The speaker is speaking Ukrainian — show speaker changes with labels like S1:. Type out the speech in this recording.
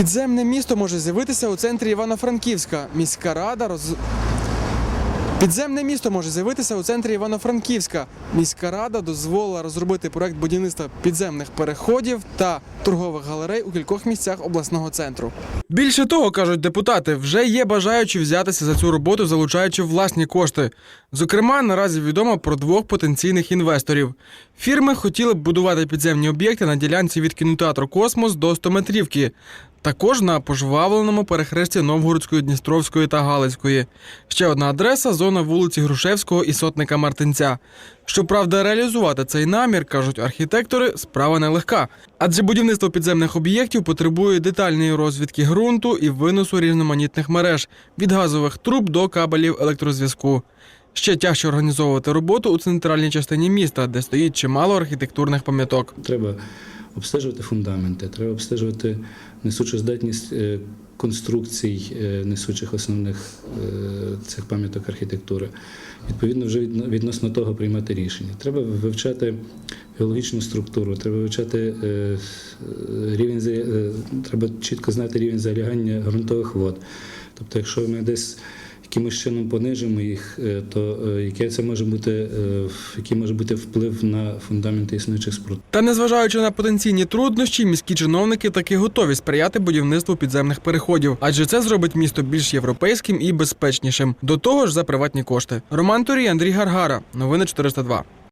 S1: Підземне місто може з'явитися у центрі Івано-Франківська. Міська рада роз... Підземне місто може з'явитися у центрі Івано-Франківська. Міська рада дозволила розробити проект будівництва підземних переходів та торгових галерей у кількох місцях обласного центру. Більше того, кажуть депутати, вже є бажаючі взятися за цю роботу, залучаючи власні кошти. Зокрема, наразі відомо про двох потенційних інвесторів. Фірми хотіли б будувати підземні об'єкти на ділянці від кінотеатру Космос до 100-метрівки. Також на пожвавленому перехресті Новгородської, Дністровської та Галицької. Ще одна адреса зона вулиці Грушевського і сотника Мартинця. Щоправда, реалізувати цей намір, кажуть архітектори, справа нелегка. Адже будівництво підземних об'єктів потребує детальної розвідки ґрунту і виносу різноманітних мереж від газових труб до кабелів електрозв'язку. Ще тяжче організовувати роботу у центральній частині міста, де стоїть чимало архітектурних пам'яток.
S2: Треба обстежувати фундаменти, треба обстежувати несучу здатність е, конструкцій е, несучих основних е, цих пам'яток архітектури. Відповідно, вже відносно того приймати рішення. Треба вивчати геологічну структуру, треба вивчати е, рівень треба чітко знати рівень залягання ґрунтових вод. Тобто, якщо ми десь якимось чином понижимо їх, е, то е, яке це може бути, е, який може бути вплив на фундаменти існуючих споруд.
S1: Та незважаючи на потенційні труднощі, міські чиновники таки готові сприяти будівництву підземних переходів, адже це зробить місто більш європейським і безпечнішим. До того ж за приватні кошти. Роман Турій, Андрій Гаргара. Новини 402.